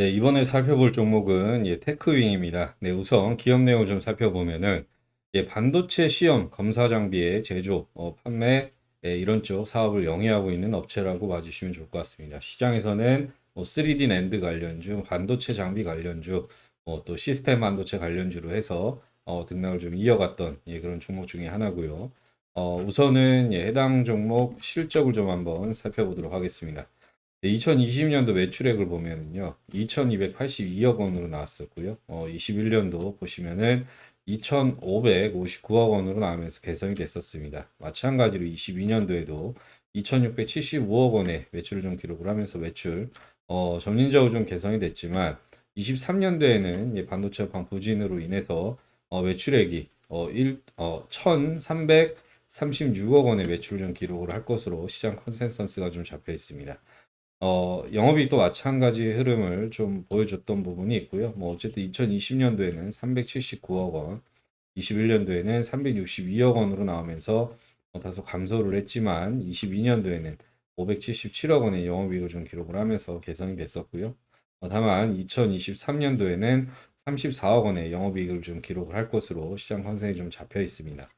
네, 이번에 살펴볼 종목은 예, 테크윙입니다. 네, 우선 기업 내용 좀 살펴보면은 예, 반도체 시험 검사 장비의 제조, 어, 판매 예, 이런 쪽 사업을 영위하고 있는 업체라고 봐주시면 좋을 것 같습니다. 시장에서는 뭐 3D 낸드 관련주, 반도체 장비 관련주, 어, 또 시스템 반도체 관련주로 해서 어, 등락을 좀 이어갔던 예, 그런 종목 중에 하나고요. 어, 우선은 예, 해당 종목 실적을 좀 한번 살펴보도록 하겠습니다. 2020년도 매출액을 보면은요, 2,282억 원으로 나왔었고요. 어, 21년도 보시면은 2,559억 원으로 나오면서 개선이 됐었습니다. 마찬가지로 22년도에도 2,675억 원의 매출을 좀 기록을 하면서 매출 어, 점진적으로 좀 개선이 됐지만 23년도에는 예, 반도체 업황 부진으로 인해서 어, 매출액이 어, 1, 어, 1,336억 원의 매출을 좀 기록을 할 것으로 시장 컨센서스가 좀 잡혀 있습니다. 어, 영업이익도 마찬가지 흐름을 좀 보여줬던 부분이 있고요. 뭐 어쨌든 2020년도에는 379억 원, 21년도에는 362억 원으로 나오면서 어, 다소 감소를 했지만 22년도에는 577억 원의 영업이익을 좀 기록을 하면서 개선이 됐었고요. 어, 다만 2023년도에는 34억 원의 영업이익을 좀 기록을 할 것으로 시장 컨센이 좀 잡혀 있습니다.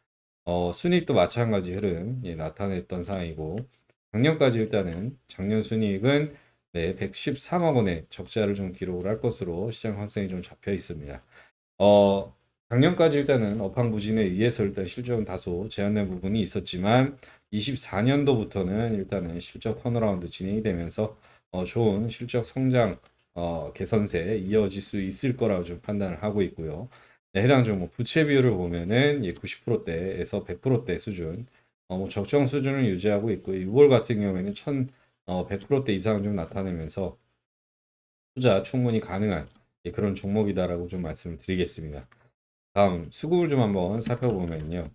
어, 순이익도 마찬가지 흐름 예, 나타냈던 상황이고 작년까지 일단은 작년 순이익은 네, 113억 원의 적자를 좀 기록을 할 것으로 시장 컨센이 좀 잡혀 있습니다. 어, 작년까지 일단은 업황 부진에 의해서 일단 실적은 다소 제한된 부분이 있었지만 24년도부터는 일단은 실적 턴어라운드 진행이 되면서 어, 좋은 실적 성장 어, 개선세에 이어질 수 있을 거라고 좀 판단을 하고 있고요. 네, 해당 종목 부채 비율을 보면은 예, 90%대에서 100%대 수준 어, 뭐 적정 수준을 유지하고 있고 6월 같은 경우에는 1 100%대 이상 좀 나타내면서 투자 충분히 가능한 예, 그런 종목이다라고 좀 말씀을 드리겠습니다. 다음 수급을 좀 한번 살펴보면요.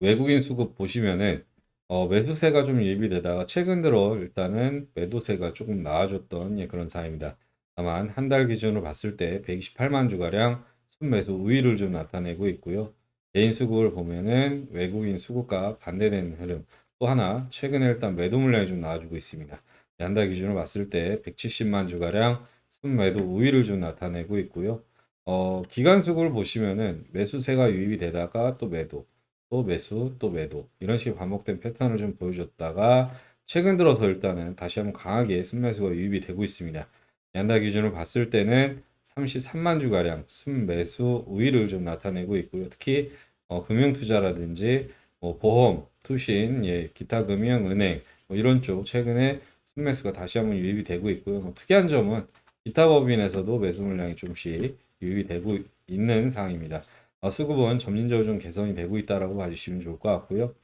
외국인 수급 보시면은 어, 매수세가 좀 예비되다가 최근 들어 일단은 매도세가 조금 나아졌던 예, 그런 사입니다. 다만 한 달 기준으로 봤을 때 128만 주가량 순매수 우위를 좀 나타내고 있고요. 개인 수급을 보면은 외국인 수급과 반대되는 흐름. 또 하나 최근에 일단 매도 물량이 좀 나와주고 있습니다. 한달 기준으로 봤을 때 170만 주가량 순매도 우위를 좀 나타내고 있고요. 어, 기간 수급을 보시면은 매수세가 유입이 되다가 또 매도, 또 매수, 또 매도 이런 식의 반복된 패턴을 좀 보여줬다가 최근 들어서 일단은 다시 한번 강하게 순매수가 유입이 되고 있습니다. 연달 기준으로 봤을 때는 33만 주가량 순매수 우위를 좀 나타내고 있고요. 특히 어, 금융투자라든지 뭐 보험, 투신, 예, 기타 금융, 은행 뭐 이런 쪽 최근에 순매수가 다시 한번 유입이 되고 있고요. 뭐 특이한 점은 기타 법인에서도 매수 물량이 좀씩 유입이 되고 있는 상황입니다. 어, 수급은 점진적으로 좀 개선이 되고 있다라고 봐주시면 좋을 것 같고요.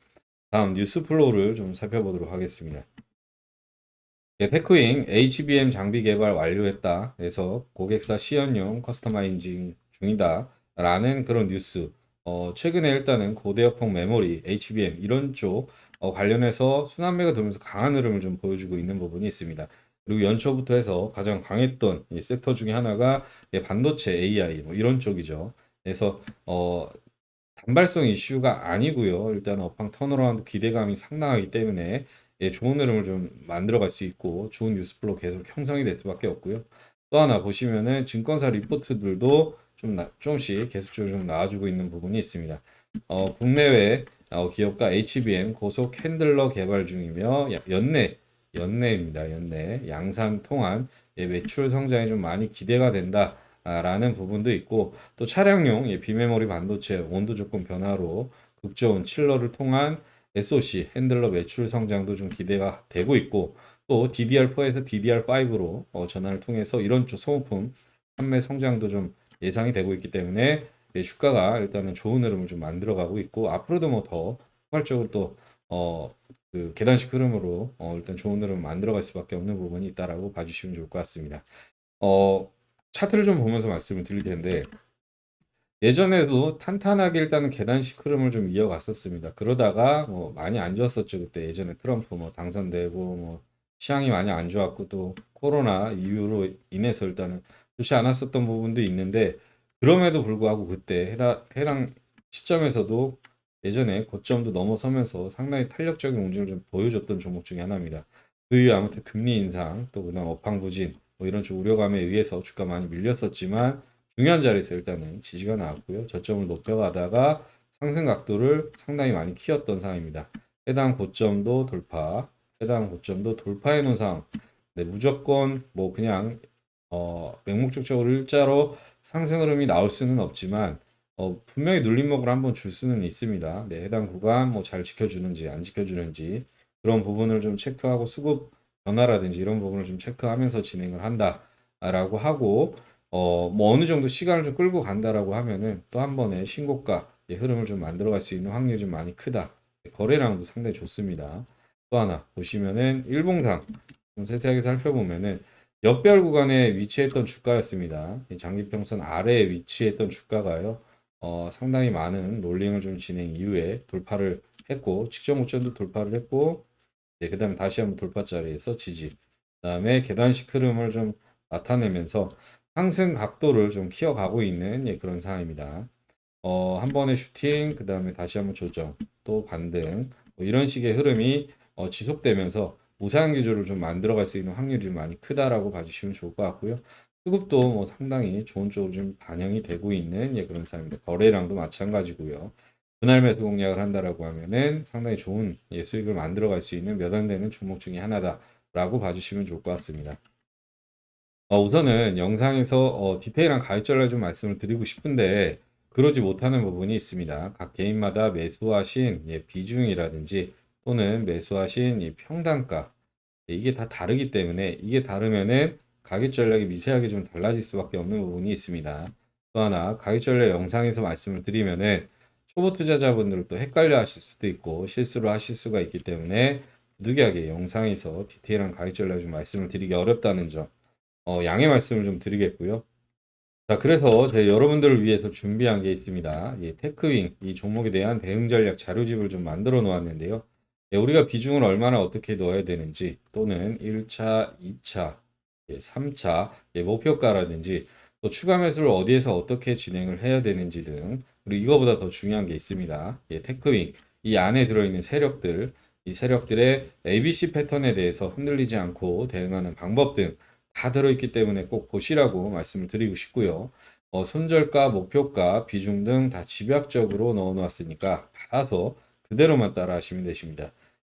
다음 뉴스 플로우를 좀 살펴보도록 하겠습니다. 예, 테크윙 HBM 장비 개발 완료했다. 그래서 고객사 시연용 커스터마이징 중이다. 라는 그런 뉴스. 어, 최근에 일단은 고대역폭 메모리, HBM 이런 쪽 어, 관련해서 순환매가 돌면서 강한 흐름을 좀 보여주고 있는 부분이 있습니다. 그리고 연초부터 해서 가장 강했던 이 섹터 중에 하나가 예, 반도체 AI 뭐 이런 쪽이죠. 그래서 어, 단발성 이슈가 아니고요. 일단 업황 턴어라운드 기대감이 상당하기 때문에 예, 좋은 흐름을 좀 만들어갈 수 있고 좋은 뉴스플로 계속 형성이 될 수밖에 없고요. 또 하나 보시면은 증권사 리포트들도 좀 나, 조금씩 계속적으로 좀 나와주고 있는 부분이 있습니다. 어, 국내외 어, 기업과 HBM 고속 핸들러 개발 중이며 야- 연내 연내입니다. 연내 양산 통한 예, 매출 성장이 좀 많이 기대가 된다. 라는 부분도 있고 또 차량용 예, 비메모리 반도체 온도 조건 변화로 극저온 칠러를 통한 SoC 핸들러 매출 성장도 좀 기대가 되고 있고 또 DDR4에서 DDR5로 어, 전환을 통해서 이런 쪽 소모품 판매 성장도 좀 예상이 되고 있기 때문에 예, 주가가 일단은 좋은 흐름을 좀 만들어가고 있고 앞으로도 뭐더 포괄적으로 또 어, 그 계단식 흐름으로 어, 일단 좋은 흐름 만들어갈 수밖에 없는 부분이 있다라고 봐주시면 좋을 것 같습니다. 어, 차트를 좀 보면서 말씀을 드릴 텐데 예전에도 탄탄하게 일단은 계단식 흐름을 좀 이어갔었습니다. 그러다가 뭐 많이 안 좋았었죠. 그때 예전에 트럼프 뭐 당선되고 뭐 시향이 많이 안 좋았고 또 코로나 이유로 인해서 일단은 좋지 않았었던 부분도 있는데 그럼에도 불구하고 그때 해당, 시점에서도 예전에 고점도 넘어서면서 상당히 탄력적인 움직임을 좀 보여줬던 종목 중에 하나입니다. 그 이후 아무튼 금리 인상 또 그다음 업황 부진 뭐 이런 좀 우려감에 의해서 주가 많이 밀렸었지만 중요한 자리에서 일단은 지지가 나왔고요. 저점을 높여가다가 상승 각도를 상당히 많이 키웠던 상황입니다. 해당 고점도 돌파, 해당 고점도 돌파해 놓은 상황. 네, 무조건 뭐 그냥 어, 맹목적적으로 일자로 상승 흐름이 나올 수는 없지만 어, 분명히 눌림목을 한번 줄 수는 있습니다. 네, 해당 구간 뭐 잘 지켜주는지 안 지켜주는지 그런 부분을 좀 체크하고 수급 변화라든지 이런 부분을 좀 체크하면서 진행을 한다라고 하고 어, 뭐 어느 정도 시간을 좀 끌고 간다라고 하면은 또 한 번의 신고가 의 흐름을 좀 만들어갈 수 있는 확률이 좀 많이 크다. 거래량도 상당히 좋습니다. 또 하나 보시면은 일봉상 좀 세세하게 살펴보면은 역별 구간에 위치했던 주가였습니다. 이 장기평선 아래에 위치했던 주가가요. 어, 상당히 많은 롤링을 좀 진행 이후에 돌파를 했고 직전 고점도 돌파를 했고 네, 그 다음에 다시 한번 돌파 자리에서 지지. 그 다음에 계단식 흐름을 좀 나타내면서 상승 각도를 좀 키워가고 있는 예, 그런 상황입니다. 어, 한 번의 슈팅, 그 다음에 다시 한번 조정, 또 반등, 뭐 이런 식의 흐름이 어, 지속되면서 우상 기조를 좀 만들어갈 수 있는 확률이 좀 많이 크다라고 봐주시면 좋을 것 같고요. 수급도 뭐 상당히 좋은 쪽으로 좀 반영이 되고 있는 예, 그런 상황입니다. 거래량도 마찬가지고요. 분할 매수 공략을 한다라고 하면은 상당히 좋은 예, 수익을 만들어갈 수 있는 몇 안 되는 종목 중에 하나다라고 봐주시면 좋을 것 같습니다. 어, 우선은 영상에서 어, 디테일한 가입 전략 좀 말씀을 드리고 싶은데 그러지 못하는 부분이 있습니다. 각 개인마다 매수하신 예, 비중이라든지 또는 매수하신 이 평단가 예, 이게 다 다르기 때문에 이게 다르면은 가격 전략이 미세하게 좀 달라질 수밖에 없는 부분이 있습니다. 또 하나 가격 전략 영상에서 말씀을 드리면은 초보 투자자분들은 또 헷갈려 하실 수도 있고 실수를 하실 수가 있기 때문에 부득이하게 영상에서 디테일한 가격 전략 좀 말씀을 드리기 어렵다는 점 어, 양해 말씀을 좀 드리겠고요. 자, 그래서 저희 여러분들을 위해서 준비한 게 있습니다. 예, 테크윙, 이 종목에 대한 대응 전략 자료집을 좀 만들어 놓았는데요. 예, 우리가 비중을 얼마나 어떻게 넣어야 되는지, 또는 1차, 2차, 예, 3차, 예, 목표가라든지, 또 추가 매수를 어디에서 어떻게 진행을 해야 되는지 등, 그리고 이거보다 더 중요한 게 있습니다. 예, 테크윙, 이 안에 들어있는 세력들, 이 세력들의 ABC 패턴에 대해서 흔들리지 않고 대응하는 방법 등, 다 들어있기 때문에 꼭 보시라고 말씀을 드리고 싶고요. 어, 손절가, 목표가, 비중 등 다 집약적으로 넣어 놓았으니까 받아서 그대로만 따라 하시면 되십니다.